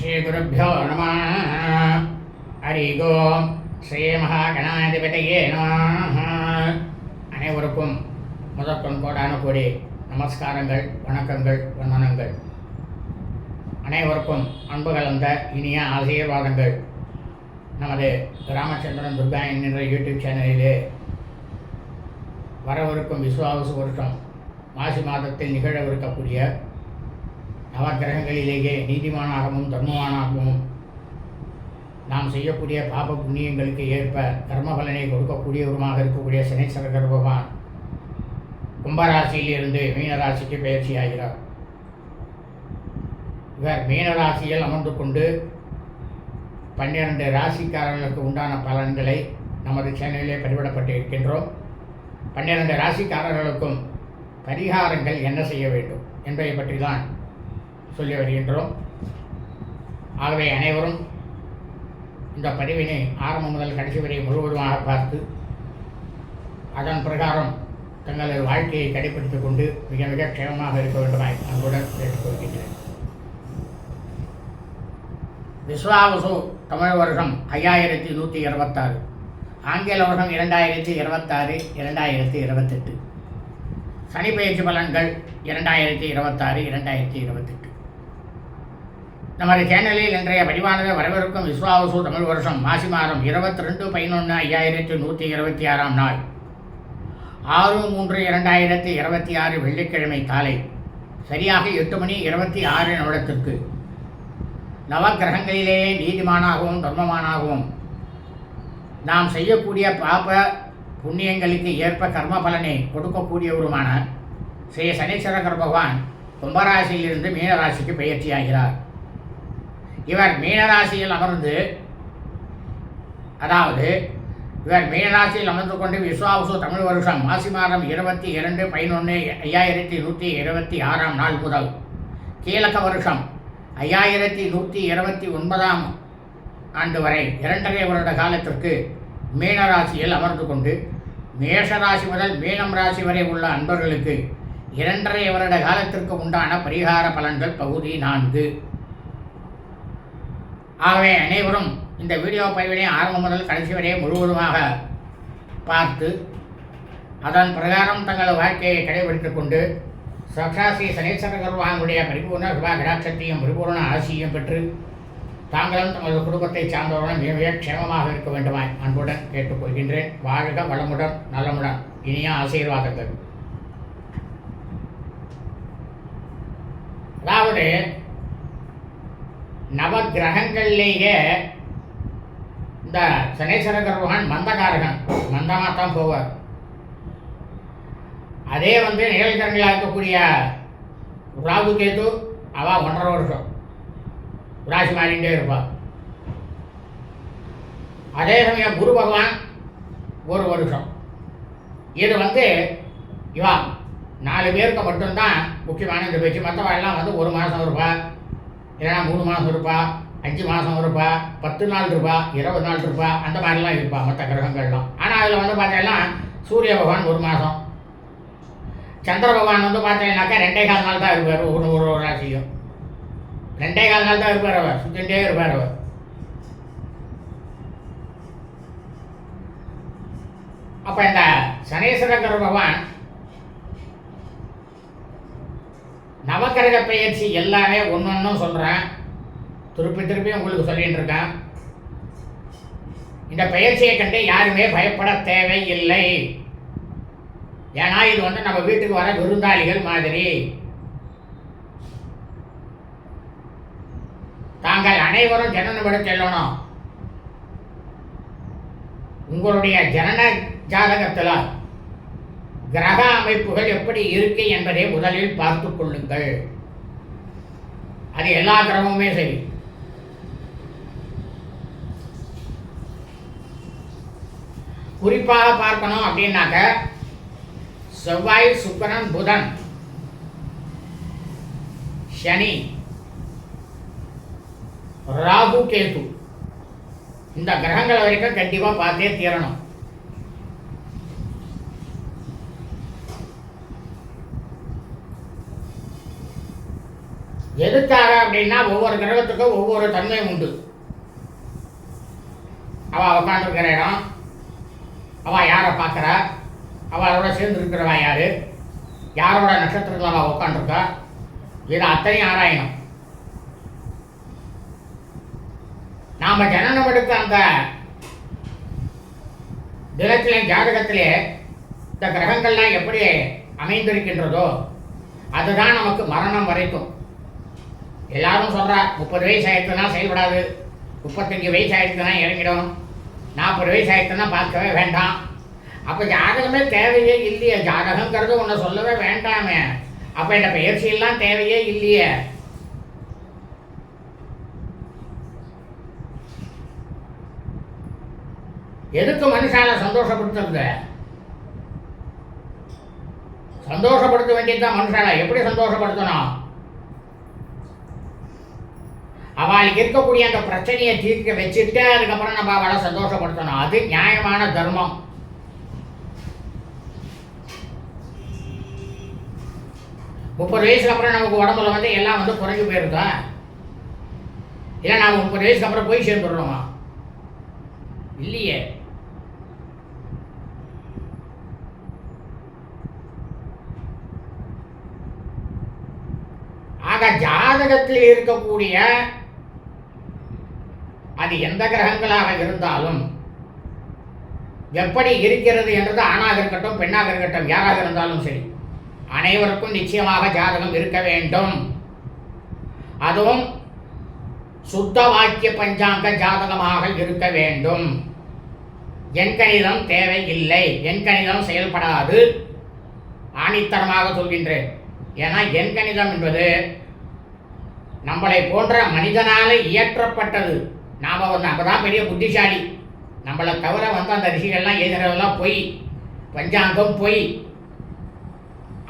ஸ்ரீகுருப்போ நம ஹரி ஓம் ஸ்ரீ மகாகணாதிபதியே நம அனைவருக்கும் முதற்கண் கோடான கோடி நமஸ்காரங்கள் வணக்கங்கள் வந்தனங்கள். அனைவருக்கும் அன்பு கலந்த இனிய ஆசீர்வாதங்கள். நமது ராமச்சந்திரன் துர்கா என்கின்ற யூடியூப் சேனலிலே வரவிருக்கும் விஸ்வாவசு வருஷம் மாசி மாதத்தில் நிகழவிருக்கக்கூடிய நவகிரகங்களிலேயே நீதிமானாகவும் தர்மமானாகவும் நாம் செய்யக்கூடிய பாப புண்ணியங்களுக்கு ஏற்ப கர்மபலனை கொடுக்கக்கூடியவருமாக இருக்கக்கூடிய சனீஸ்வரர் பகவான் கும்பராசியிலிருந்து மீனராசிக்கு பயிற்சி ஆகிறார் இவர் மீனராசியில் அமர்ந்து கொண்டு பன்னிரண்டு ராசிக்காரர்களுக்கு உண்டான பலன்களை நமது சேனலிலே பதிவிடப்பட்டு இருக்கின்றோம். பன்னிரண்டு ராசிக்காரர்களுக்கும் பரிகாரங்கள் என்ன செய்ய வேண்டும் என்பதை பற்றி தான் சொல்லி வருகின்றோம். ஆகவே அனைவரும் இந்த பதிவினை ஆரம்பம் முதல் கடைசி வரை முழுவதுமாக பார்த்து அதன் பிரகாரம் தங்களது வாழ்க்கையை கடைபிடித்துக் கொண்டு மிக மிக க்ஷேமமாக இருக்க வேண்டுமாய் அன்புடன் கேட்டுக்கொள்கின்றேன். விஸ்வாவசு தமிழ் வருஷம் ஐயாயிரத்தி நூற்றி இருபத்தாறு. ஆங்கில வருஷம் இரண்டாயிரத்தி இருபத்தாறு இரண்டாயிரத்தி இருபத்தெட்டு. சனி பயிற்சி பலன்கள் இரண்டாயிரத்தி இருபத்தாறு இரண்டாயிரத்தி இருபத்தெட்டு. நமது சேனலில் இன்றைய பதிவானது வரவிருக்கும் விஸ்வாவசு தமிழ் வருஷம் மாசி மாதம் இருபத்தி ரெண்டு பதினொன்று ஐயாயிரத்தி நூற்றி இருபத்தி ஆறாம் நாள். ஆறு மூன்று இரண்டாயிரத்தி இருபத்தி ஆறு வெள்ளிக்கிழமை காலை. சரியாக எட்டு மணி இருபத்தி ஆறு நிமிடத்திற்கு. நவக்கிரகங்களிலேயே நீதிமானாகவும் தர்மமானாகவும் நாம் செய்யக்கூடிய பாப புண்ணியங்களுக்கு ஏற்ப கர்ம பலனை கொடுக்கக்கூடியவருமான ஸ்ரீ சனீஸ்வரகர் பகவான் கும்பராசியிலிருந்து மீனராசிக்கு பயிற்சியாகிறார் இவர் மீனராசியில் அமர்ந்து அதாவது இவர் மீனராசியில் அமர்ந்து கொண்டு விஸ்வாவசு தமிழ் வருஷம் மாசி மாதம் இருபத்தி இரண்டு பதினொன்று ஐயாயிரத்தி நூற்றி இருபத்தி ஆறாம் நாள் முதல். கீழக்க வருஷம் ஐயாயிரத்தி நூற்றி இருபத்தி ஒன்பதாம் ஆண்டு வரை இரண்டரை வருட காலத்திற்கு மீனராசியில் அமர்ந்து கொண்டு மேஷராசி முதல் மீனம் ராசி வரை உள்ள அன்பர்களுக்கு இரண்டரை வருட காலத்திற்கு உண்டான பரிகார பலன்கள் பகுதி நான்கு. ஆகவே அனைவரும் இந்த வீடியோ பதிவினை ஆரம்பம் முதல் கடைசி வரை முழுவதுமாக பார்த்து அதன் பிரகாரம் தங்கள் வாழ்க்கையை கடைபிடித்துக் கொண்டு சக்ஷாசி சனீஸ்வர கர்வானுடைய பரிபூர்ண சுபா கடாட்சத்தையும் பரிபூர்ண ஆசியையும் பெற்று தாங்களும் தமது குடும்பத்தை சார்ந்தவர்களும் மிக மிக க்ஷேமமாக இருக்க வேண்டுமாய் அன்புடன் கேட்டுக்கொள்கின்றேன் வாழ்க வளமுடன் நலமுடன். இனிய ஆசீர்வாதங்கள். அதாவது நவ கிரகங்கள்லேயே இந்த சனீஸ்வர பகவான் மந்தகாரகன். மந்தமாக தான் போவார். அதே வந்து நிகழ்கரங்களாக இருக்கக்கூடிய ராகு கேது அவ ஒன்றரை வருஷம். ராசி மாறிண்டே இருப்பாள் அதே சமயம் குரு பகவான் ஒரு வருஷம். இது வந்து இவா நாலு பேருக்கு மட்டும்தான் முக்கியமான இந்த பேச்சு. மற்றவா எல்லாம் வந்து ஒரு மாதம் இருப்பா. இல்லைன்னா மூணு மாதம் இருப்பா அஞ்சு மாதம் இருப்பா பத்து நாள் இருப்பா இருபது நாள் இருப்பா அந்த மாதிரிலாம் இருப்பா மற்ற கிரகங்கள்லாம். ஆனால் அதில் வந்து பார்த்தீங்கன்னா சூரிய பகவான் ஒரு மாதம். சந்திர பகவான் வந்து பார்த்தீங்கன்னாக்கா ரெண்டே கால் நாள் தான் இருப்பார் ஒரு ஒரு ஒரு ராசியும் ரெண்டே கால் நாள் தான் இருப்பார் அவர் சுற்றிகிட்டே இருப்பார் அவர். அப்போ இந்த சனீஸ்வரகர பகவான் நவக்கிரக பயிற்சி எல்லாமே ஒன்று சொல்கிறேன் திருப்பி திருப்பி உங்களுக்கு சொல்லிட்டு இருக்கேன். இந்த பயிற்சியை கண்டு யாருமே பயப்பட தேவையில்லை. ஏன்னா இது வந்து நம்ம வீட்டுக்கு வர விருந்தாளிகள் மாதிரி. தாங்கள் அனைவரும் ஜனனம் விட செல்லணும். உங்களுடைய ஜனன ஜாதகத்தில் கிரக அமைப்புகள் எப்படி இருக்கு என்பதை முதலில் பார்த்து கொள்ளுங்கள். அது எல்லா கிரகமுமே சரி. குறிப்பாக பார்க்கணும் அப்படின்னாக்க செவ்வாய் சுக்கரன் புதன் சனி ராகு கேது. இந்த கிரகங்கள் வரைக்கும் கண்டிப்பாக பார்த்தே தீரணும். எதுக்காக அப்படின்னா ஒவ்வொரு கிரகத்துக்கும் ஒவ்வொரு தன்மை உண்டு. அவள் உட்காந்துருக்கிற இடம் அவள் யாரை பார்க்குறா அவளோட சேர்ந்து இருக்கிறவா யார் யாரோட நட்சத்திரத்தில் அவள் உட்காந்துருக்கா இதை அத்தனையும் ஆராயணும். நாம் ஜனனம் எடுத்த அந்த தினத்திலே ஜாதகத்திலே இந்த கிரகங்கள்லாம் எப்படி அமைந்திருக்கின்றதோ அதுதான் நமக்கு மரணம் வரைக்கும். எல்லாரும் சொல்கிறா முப்பது வயசு ஆயிடுச்சுன்னா செயல்படாது. முப்பத்தஞ்சு வயசு ஆயிடுச்சுன்னா இறங்கிடும். நாற்பது வயசு ஆயிடுச்சுன்னா பார்க்கவே வேண்டாம். அப்போ ஜாதகமே தேவையே இல்லையே. ஜாதகங்கிறது ஒன்று சொல்லவே வேண்டாமே. அப்போ இந்த பயிற்சியெல்லாம் தேவையே இல்லையே. எதுக்கு மனுஷால சந்தோஷப்படுத்துறது? சந்தோஷப்படுத்த வேண்டியதுதான் மனுஷால. எப்படி சந்தோஷப்படுத்தணும்? அவளுக்கு இருக்கக்கூடிய அந்த பிரச்சனையை தீர்க்க வச்சுட்டு அதுக்கப்புறம் நம்ம அவளை சந்தோஷப்படுத்தணும். அது நியாயமான தர்மம். முப்பது வயசுக்கு அப்புறம் நமக்கு உடம்புல வந்து எல்லாம் வந்து குறைஞ்சு போயிருக்கா? இல்லை நாம் முப்பது வயசுக்கு அப்புறம் போய் சேர்ந்துடுறோமா இல்லையே. ஆக ஜாதகத்தில் இருக்கக்கூடிய அது எந்த கிரகங்களாக இருந்தாலும் எப்படி இருக்கிறது என்றது ஆணாக இருக்கட்டும் பெண்ணாக இருக்கட்டும் யாராக இருந்தாலும் சரி அனைவருக்கும் நிச்சயமாக ஜாதகம் இருக்க வேண்டும். அதுவும் சுத்த வாக்கிய பஞ்சாங்க ஜாதகமாக இருக்க வேண்டும். என் கணிதம் தேவையில்லை எண்கணிதம் செயல்படாது. ஆணித்தரமாக சொல்கின்றேன். ஏன்னா எண்கணிதம் என்பது நம்மளை போன்ற மனிதனால இயற்றப்பட்டது. நாம் வந்து அப்போ தான் பெரிய புத்திசாலி. நம்மளை தவிர வந்து அந்த ரிஷிகள்லாம் எழுதுறதெல்லாம் பொய் பஞ்சாங்கம் பொய்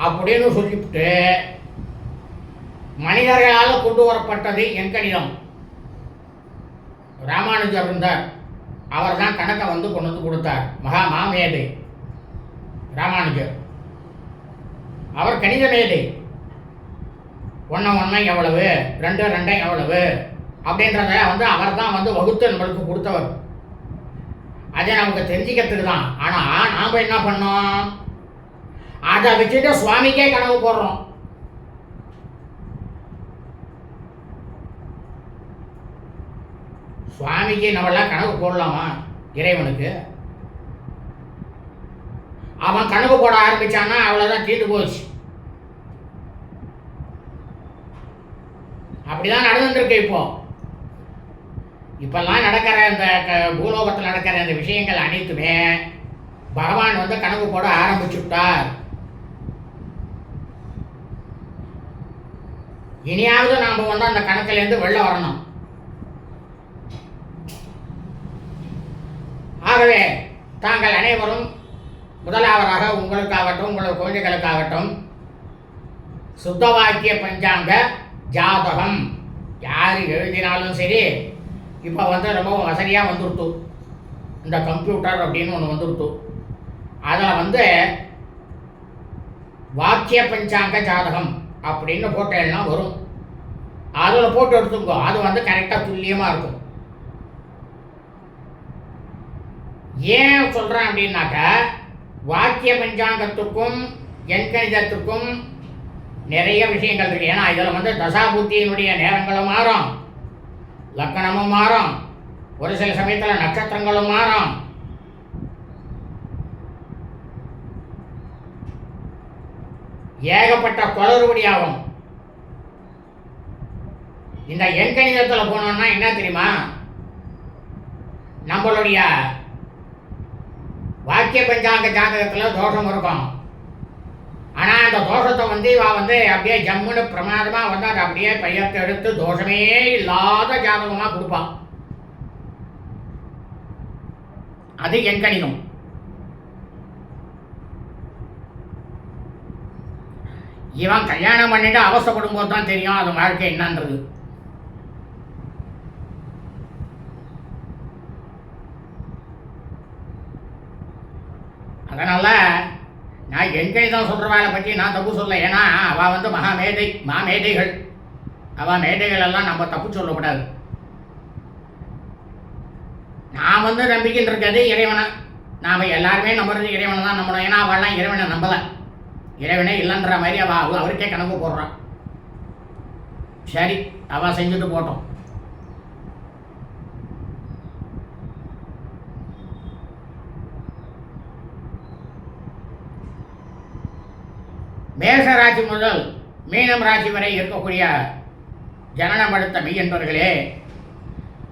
அப்படின்னு சொல்லிவிட்டு மனிதர்களால் கொண்டு வரப்பட்டது எண்கணிதம் ராமானுஜர் இருந்தார். அவர் தான் கணக்கை வந்து கொண்டு வந்து கொடுத்தார். மகா மாமேதை ராமானுஜர். அவர் கணித மேதை ஒன்று ஒன்று எவ்வளவு? ரெண்டு ரெண்டை எவ்வளவு? அப்படின்றத வந்து அவர் தான் வந்து வகுத்து நம்மளுக்கு கொடுத்தவர். அதை நமக்கு தெரிஞ்சுக்கிறதுக்கு தான் ஆனால் நாம் என்ன பண்ணோம்? அதை வச்சுட்டு சுவாமிக்கே கனவு போடுறோம். சுவாமிக்கு நம்மளாம் கனவு போடலாமா? இறைவனுக்கு. அவன் கனவு போட ஆரம்பிச்சான்னா அவ்வளோதான் தீர்ந்து போச்சு. அப்படிதான் நடந்துருக்கு இப்போ. இப்பெல்லாம் நடக்கிற இந்த க- பூலோகத்தில் நடக்கிற இந்த விஷயங்கள் அனைத்துமே பகவான் வந்து கனவு போட ஆரம்பிச்சுட்டார். இனியாவது நாம் வந்து அந்த கணக்கிலேருந்து வெளில வரணும். ஆகவே தாங்கள் அனைவரும் முதலாவதாக உங்களுக்காகட்டும் உங்களது குழந்தைகளுக்காகட்டும் சுத்த வாக்கிய பஞ்சாங்க ஜாதகம். யார் எழுதினாலும் சரி இப்போ வந்து ரொம்ப வசதியாக வந்துருத்து. இந்த கம்ப்யூட்டர் அப்படின்னு ஒன்று வந்துருத்து. அதில் வந்து வாக்கிய பஞ்சாங்க ஜாதகம் அப்படின்னு போட்டேன்னா வரும். அதில் போட்டு எடுத்துக்கோ. அது வந்து கரெக்டாக துல்லியமாக இருக்கும். ஏன் சொல்கிறேன் அப்படின்னாக்கா வாக்கிய பஞ்சாங்கத்துக்கும் எண்கணிதத்துக்கும் நிறைய விஷயங்கள் இருக்குது ஏன்னா இதில் வந்து தசாபுத்தியினுடைய நேரங்களும் மாறும். லக்கணமும் மாறும். ஒரு சில சமயத்தில் நட்சத்திரங்களும் மாறும். ஏகப்பட்ட குளறுபடியாகும் இந்த எண்கணிதத்தில் போனோம்னா என்ன தெரியுமா? நம்மளுடைய வாக்கிய பஞ்சாங்க ஜாதகத்தில் தோஷம் இருக்கும். ஆனால் அந்த தோஷத்தை வந்து இவா வந்து அப்படியே ஜம்முன்னு பிரமாதமாக வந்து அதை அப்படியே பையத்தை எடுத்து தோஷமே இல்லாத ஜாதகமாக கொடுப்பான் அது எங்கணியும் இவன் கல்யாணம் பண்ணிட்டு அவசப்படும் போது தான் தெரியும் அது வாழ்க்கை என்னன்றது. அதனால நான் சொல்றவாளை பற்றி நான் தப்பு சொல்ல ஏன்னா அவள் வந்து மகா மேதை மா மேதைகள் அவள் மேதைகள் எல்லாம் நம்ம தப்பு சொல்லக்கூடாது. நான் வந்து நம்பிக்கிட்டு இருக்கிறது இறைவனை. நாம் எல்லாருமே நம்புறது இறைவனை தான் நம்பணும். ஏன்னா அவள்லாம் இறைவனை நம்பலை. இறைவனே இல்லைன்ற மாதிரி அவள் அவ அவருக்கே கணக்கு போடுறான் சரி அவள் செஞ்சுட்டு போட்டோம். மேசராசி முதல் மீனம் ராசி வரை இருக்கக்கூடிய ஜனனம் அடுத்த மெய்யன்பர்களே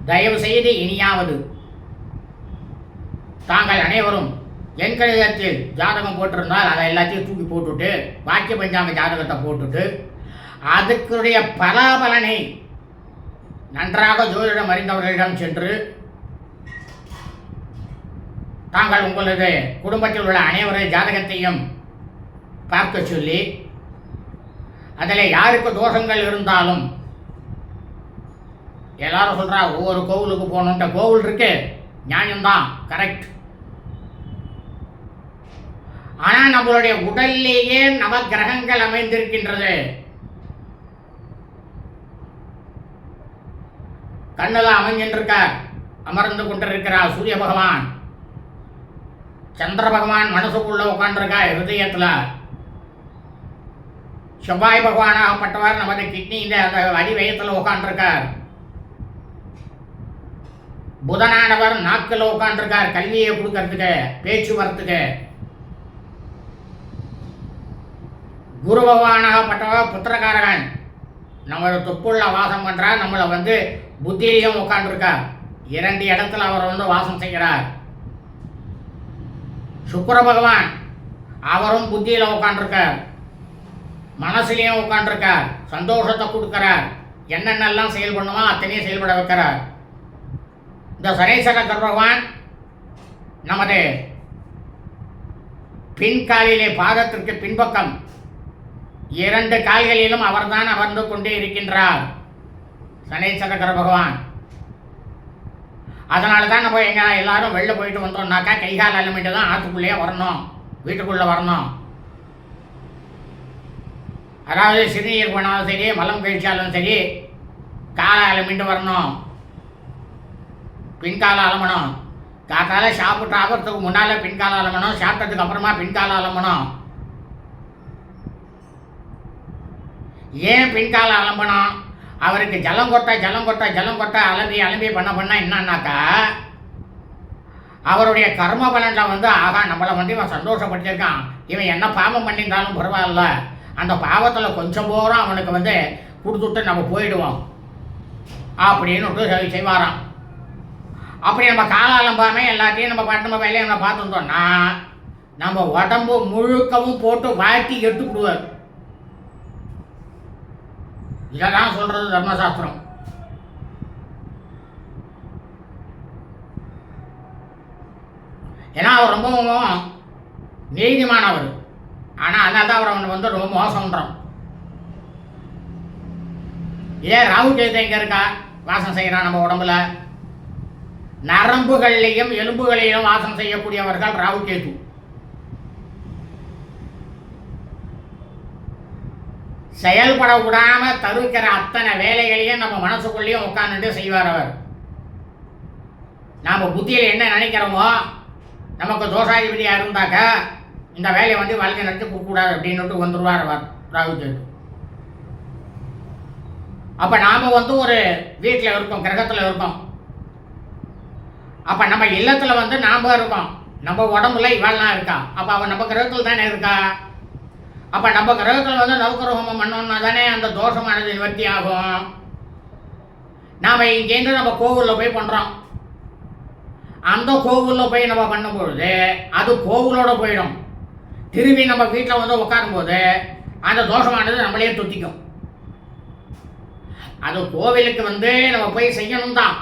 தயவு செய்து இனியாவது தாங்கள் அனைவரும் என் கணிதத்தில் ஜாதகம் போட்டிருந்தால் அதை எல்லாத்தையும் தூக்கி போட்டுட்டு வாக்கிய பஞ்சாங்க ஜாதகத்தை போட்டுட்டு அதுக்குடைய பலாபலனை நன்றாக ஜோதிடம் அறிந்தவர்களிடம் சென்று தாங்கள் உங்களது குடும்பத்தில் உள்ள அனைவரது ஜாதகத்தையும் பார்க்க சொல்லி அதில் யாருக்கு தோஷங்கள் இருந்தாலும் எல்லாரும் சொல்கிறா ஒவ்வொரு கோவிலுக்கு போகணுன்ற கோவில் இருக்கு நியாயம்தான் கரெக்ட் ஆனால் நம்மளுடைய உடல்லேயே நவ கிரகங்கள் அமைந்திருக்கின்றது. கண்ணில் அமைஞ்சின்றிருக்கார் அமர்ந்து கொண்டிருக்கிறார் சூரிய பகவான். சந்திர பகவான் மனசுக்குள்ளே உட்காந்துருக்கா ஹிருதயத்தில். செவ்வாய் பகவானாகப்பட்டவர் நமது கிட்னியில் அந்த அடிவயத்தில் உட்காந்துருக்கார் புதனானவர் நாக்கில் உட்காந்துருக்கார் கல்வியை கொடுக்கறதுக்கு பேச்சு வரத்துக்கு குரு பகவானாகப்பட்டவர் புத்திரகாரகன் நம்மளை தொப்புள்ள வாசம் பண்ணுறார் நம்மளை வந்து புத்தியிலையும் உட்காந்துருக்கார் இரண்டு இடத்துல அவர் வந்து வாசம் செய்கிறார். சுக்கர பகவான் அவரும் புத்தியில் உட்காந்துருக்கார் மனசுலையும் உட்காண்டிருக்கார் சந்தோஷத்தை கொடுக்கிறார். என்னென்னலாம் செயல் பண்ணுமோ அத்தனையும் செயல்பட வைக்கிறார். இந்த சனீஸ்வர பகவான் நமது பின்காலிலே பாதத்திற்கு பின்பக்கம் இரண்டு கால்களிலும் அவர்தான் அமர்ந்து கொண்டே இருக்கின்றார். சனீஸ்வர பகவான் அதனால தான் நம்ம எங்க எல்லாரும் வெளில போயிட்டு வந்தோம்னாக்கா கை கால் அலமிட்டு தான் ஆற்றுக்குள்ளேயே வரணும். வீட்டுக்குள்ளே வரணும். அதாவது சிறுநீர் போனாலும் சரி மலம் கழிச்சாலும் சரி காலை மீண்டு வரணும். பின்கால அலமணும். காத்தால சாப்பிட்டு ஆகிறதுக்கு முன்னால் பின்கால அலமணும். சாப்பிட்டதுக்கு அப்புறமா பின்கால அலமணும். ஏன் பின்கால அலம்பணும்? அவருக்கு ஜலம் கொட்ட ஜலம் கொட்ட ஜலம் கொட்ட அலம்பி அலம்பி பண்ண பண்ண என்னன்னாக்கா அவருடைய கர்ம பலனில் வந்து ஆகா நம்மளை வந்து இவன் சந்தோஷப்படுத்தியிருக்கான். இவன் என்ன பாவம் பண்ணியிருந்தாலும் பரவாயில்ல. அந்த பாவத்தில் கொஞ்சம் போகிறோம் அவனுக்கு வந்து கொடுத்துட்டு நம்ம போயிடுவோம். அப்படின்னு செய்வாராம். அப்படி நம்ம காலாலம்பாமே எல்லாத்தையும் நம்ம பாட்டு நம்ம வேலையை நம்ம பார்த்துருந்தோம்னா நம்ம உடம்பு முழுக்கவும் போட்டு வாழ்த்தி எடுத்து இதெல்லாம் சொல்கிறது தர்மசாஸ்திரம். ஏன்னா அவர் ரொம்பவும் நீதிமானவர் ஆனால் அதனால தான் அவர் அவனை வந்து ரொம்ப மோசம்ன்றோம் ஏன் ராகு கேது எங்க இருக்கா? வாசம் செய்யறான் நம்ம உடம்புல. நரம்புகள்லையும் எலும்புகளையும் வாசம் செய்யக்கூடியவர்கள் ராகு கேது. செயல்பட விடாம தவிர்க்கிற அத்தனை வேலைகளையும் நம்ம மனசுக்குள்ளேயும் உட்காந்துட்டு செய்வார் அவர். நாம் புத்தியில் என்ன நினைக்கிறோமோ நமக்கு தோஷாதிபதியாக இருந்தாக்கா இந்த வேலையை வந்து வாழ்க்கை நடத்தி கொடுக்கக்கூடாது அப்படின்னுட்டு வந்துடுவார் அவர் ராகு கேது அப்போ நாம் வந்து ஒரு வீட்டில் இருக்கோம் கிரகத்தில் இருக்கோம். அப்போ நம்ம இல்லத்தில் வந்து நாம் இருக்கோம். நம்ம உடம்புல இவாள்லாம் இருக்கா? அப்போ அவன் நம்ம கிரகத்தில் தானே இருக்கா? அப்போ நம்ம கிரகத்தில் வந்து நவக்கிர ஹோமம் பண்ணோம்னா தானே அந்த தோஷமானது நிவர்த்தி ஆகும். நாம் இங்கேருந்து நம்ம கோவிலில் போய் பண்ணுறோம் அந்த கோவிலில் போய் நம்ம பண்ணும்பொழுது அது கோவிலோட போயிடும். திரும்பி நம்ம வீட்டில் வந்து உட்காரும்போது அந்த தோஷமானது நம்மளே துத்திக்கும். அது கோவிலுக்கு வந்து நம்ம போய் செய்யணும் தான்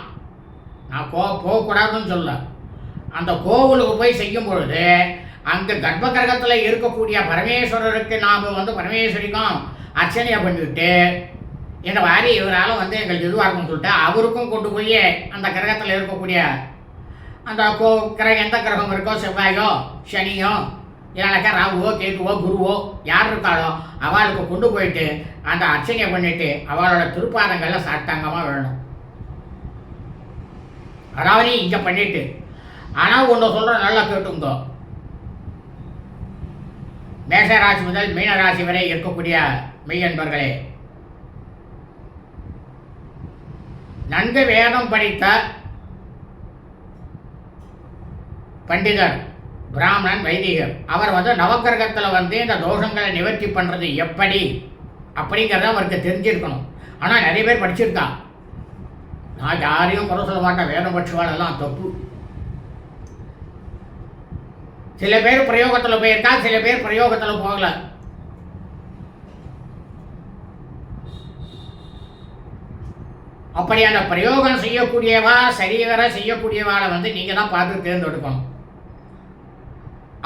நான் கோ போகக்கூடாதுன்னு சொல்ல. அந்த கோவிலுக்கு போய் செய்யும் பொழுது அங்கே கர்ப்ப கிரகத்தில் இருக்கக்கூடிய பரமேஸ்வரருக்கு நாம் வந்து பரமேஸ்வரிக்கும் அர்ச்சனையை பண்ணிவிட்டு இந்த மாதிரி இவரால் வந்து எங்களுக்கு இதுவாக இருக்கும்னு சொல்லிட்டு அவருக்கும் கொண்டு போய் அந்த கிரகத்தில் இருக்கக்கூடிய அந்த கோ கிரகம் எந்த கிரகம் இருக்கோ செவ்வாயோ சனியோ இல்லைனாக்கா ராவோ கேதுவோ குருவோ யார் இருக்காளோ அவளுக்கு கொண்டு போயிட்டு அந்த அர்ச்சனையை பண்ணிட்டு அவளோட திருப்பாதங்கள்ல சாட்டாங்கமாக வேணும். அதாவது இங்கே பண்ணிட்டு ஆனால் ஒன்று சொல்கிற நல்லா கேட்டுங்கோ. மேஷராசி முதல் மீனராசி வரை இருக்கக்கூடிய மெய்யன்பர்களே நன்கு வேதம் படித்த பண்டிதர் பிராமணன் வைதிகர். அவர் வந்து நவக்கிரகத்தில் வந்து இந்த தோஷங்களை நிவர்த்தி பண்ணுறது எப்படி? அப்படிங்கிறத அவருக்கு தெரிஞ்சிருக்கணும். ஆனால் நிறைய பேர் படிச்சிருக்கா. நான் யாரையும் குறை சொல்ல மாட்டேன். வேதம் பட்சுவாளெல்லாம் தப்பு. சில பேர் பிரயோகத்தில் போயிருக்கா சில பேர் பிரயோகத்தில் போகல. அப்படி அந்த பிரயோகம் செய்யக்கூடியவா சரிவர செய்யக்கூடியவாளை வந்து நீங்கள் தான் பார்த்து தேர்ந்தெடுக்கணும்.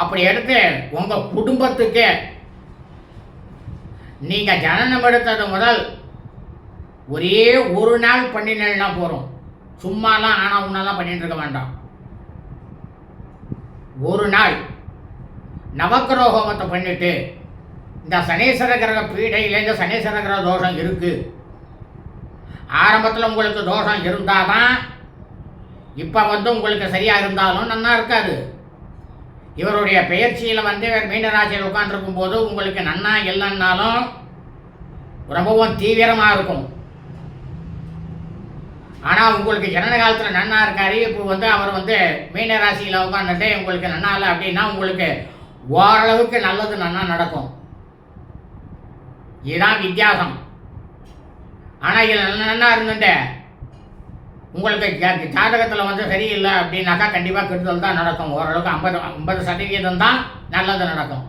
அப்படி எடுத்து உங்கள் குடும்பத்துக்கு நீங்கள் ஜனனம் எடுத்தது முதல் ஒரே ஒரு நாள் பண்ணினா போகிறோம் சும்மாலாம் ஆனால் உன்னெல்லாம் பண்ணிட்டு இருக்க வேண்டாம். ஒரு நாள் நவக்கிரகோமத்தை பண்ணிட்டு இந்த சனீஸ்வர கிரக பீடையிலேருந்து சனீஸ்வர கிரக தோஷம் இருக்குது ஆரம்பத்தில் உங்களுக்கு தோஷம் இருந்தால் தான் இப்போ வந்து உங்களுக்கு சரியாக இருந்தாலும் நல்லா இருக்காது. இவருடைய பெயர்ச்சியில் வந்து இவர் மீனராசியில் உட்காந்துருக்கும் போது உங்களுக்கு நன்னா இல்லைன்னாலும் ரொம்பவும் தீவிரமாக இருக்கும். ஆனால் உங்களுக்கு ஜனன காலத்தில் நன்னா இருக்காரு. இப்போ வந்து அவர் வந்து மீனராசியில் உட்காந்துட்டு உங்களுக்கு நன்னா இல்லை அப்படின்னா உங்களுக்கு ஓரளவுக்கு நல்லது நன்னா நடக்கும். இதுதான் வித்தியாசம். ஆனால் இதில் நல்ல நன்னா இருந்துட்டு உங்களுக்கு ஜாதகத்தில் வந்து சரியில்லை அப்படின்னாக்கா கண்டிப்பாக கெடுதல் தான் நடக்கும். ஓரளவுக்கு ஐம்பது ஐம்பது சதவீதம் தான் நல்லது நடக்கும்.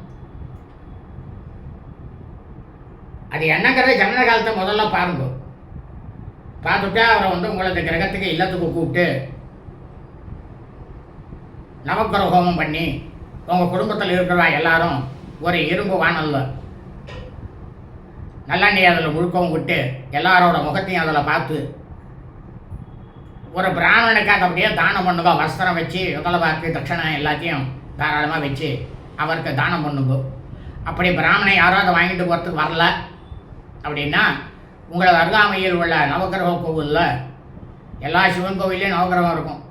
அது என்னங்கிறத ஜனன காலத்தை முதல்ல பாருங்க. பார்த்துட்டு அவரை வந்து உங்களது கிரகத்துக்கு இல்லத்துக்கு கூப்பிட்டு நவக்கிர ஹோமம் பண்ணி உங்கள் குடும்பத்தில் இருக்கிறவா எல்லாரும் ஒரு இரும்பு வானல்ல நல்லெண்ணெய் அதில் முழுக்கவும் விட்டு எல்லாரோட முகத்தையும் அதில் பார்த்து ஒரு பிராமணனுக்கு அப்படியே தானம் பண்ணுங்க. வஸ்திரம் வச்சு வாக்கு தட்சணை எல்லாத்தையும் தாராளமாக வச்சு அவருக்கு தானம் பண்ணுங்க. அப்படி பிராமணன் யாரும் அதை வாங்கிட்டு போகிறதுக்கு வரல அப்படின்னா உங்களை அருகாமையில் உள்ள நவக்கிரக கோவிலில் எல்லா சிவன் கோவில்லையும் நவக்கிரகம் இருக்கும்.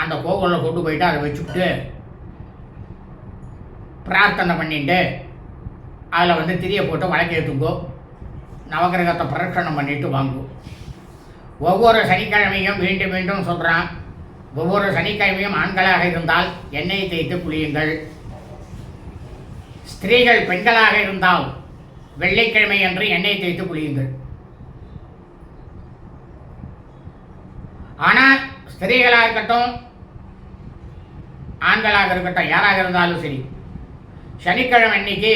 அந்த கோவிலில் கொண்டு போயிட்டு அதை வச்சுக்கிட்டு பிரார்த்தனை பண்ணிட்டு அதில் வந்து திரியை போட்டு வழக்கேற்றுங்கோ நவக்கிரகத்தை பிரதட்சணம் பண்ணிட்டு வாங்குவோம் ஒவ்வொரு சனிக்கிழமையும் மீண்டும் மீண்டும் சொல்கிறான் ஒவ்வொரு சனிக்கிழமையும் ஆண்களாக இருந்தால் எண்ணெய் தேய்த்து குளியுங்கள். ஸ்திரீகள் பெண்களாக இருந்தால் வெள்ளிக்கிழமை அன்று எண்ணெய் தேய்த்து குளியுங்கள். ஆனால் ஸ்திரீகளாக இருக்கட்டும் ஆண்களாக இருக்கட்டும் யாராக இருந்தாலும் சரி சனிக்கிழமை அன்னைக்கு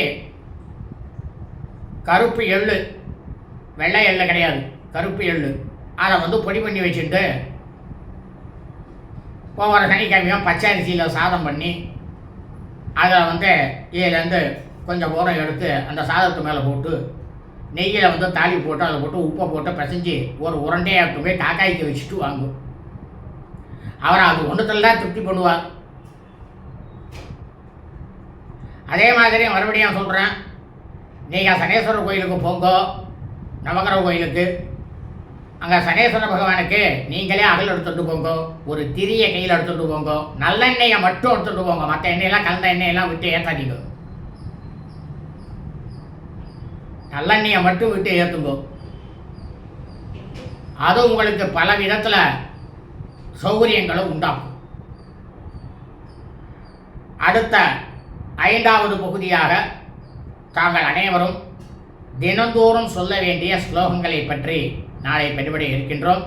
கருப்பு எள்ளு வெள்ளை எள்ளு கிடையாது கருப்பு எள்ளு. அதை வந்து பொடி பண்ணி வச்சுட்டு ஒவ்வொரு சனிக்கிழமையும் பச்சை அரிசியில் சாதம் பண்ணி அதை வந்து இதுலேருந்து கொஞ்சம் உரம் எடுத்து அந்த சாதத்து மேலே போட்டு நெய்யில் வந்து தாலி போட்டு அதை போட்டு உப்பை போட்டு பிசைஞ்சு ஒரு உருண்டையாக எடுத்து போய் காக்காய்க்கு வச்சுட்டு வாங்கும் அவர் அது ஒன்றுத்தில் தான் திருப்தி பண்ணுவார். அதே மாதிரி மறுபடியும் சொல்கிறேன் நீங்கள் சனேஸ்வரர் கோயிலுக்கு போங்கோ நவகர கோயிலுக்கு. அங்கே சனேஸ்வர பகவானுக்கு நீங்களே அகல் எடுத்துட்டு போங்க. ஒரு திரியை கையில் எடுத்துட்டு போங்க. நல்லெண்ணெயை மட்டும் எடுத்துட்டு போங்க. மற்ற எண்ணெயெல்லாம் கலந்த எண்ணெயெல்லாம் விட்டு ஏற்றாதீங்க நல்லெண்ணெயை மட்டும் விட்டு ஏற்றுங்க அது உங்களுக்கு பல விதத்தில் சௌகரியங்களை உண்டாகும் அடுத்த ஐந்தாவது பகுதியாக தாங்கள் அனைவரும் தினந்தோறும் சொல்ல வேண்டிய ஸ்லோகங்களை பற்றி நாளை பெருபடி இருக்கின்றோம்.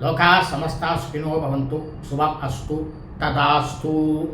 லோகா சமஸ்தா சுகினோ பவந்து. சுபம் அஸ்து. ததாஸ்து.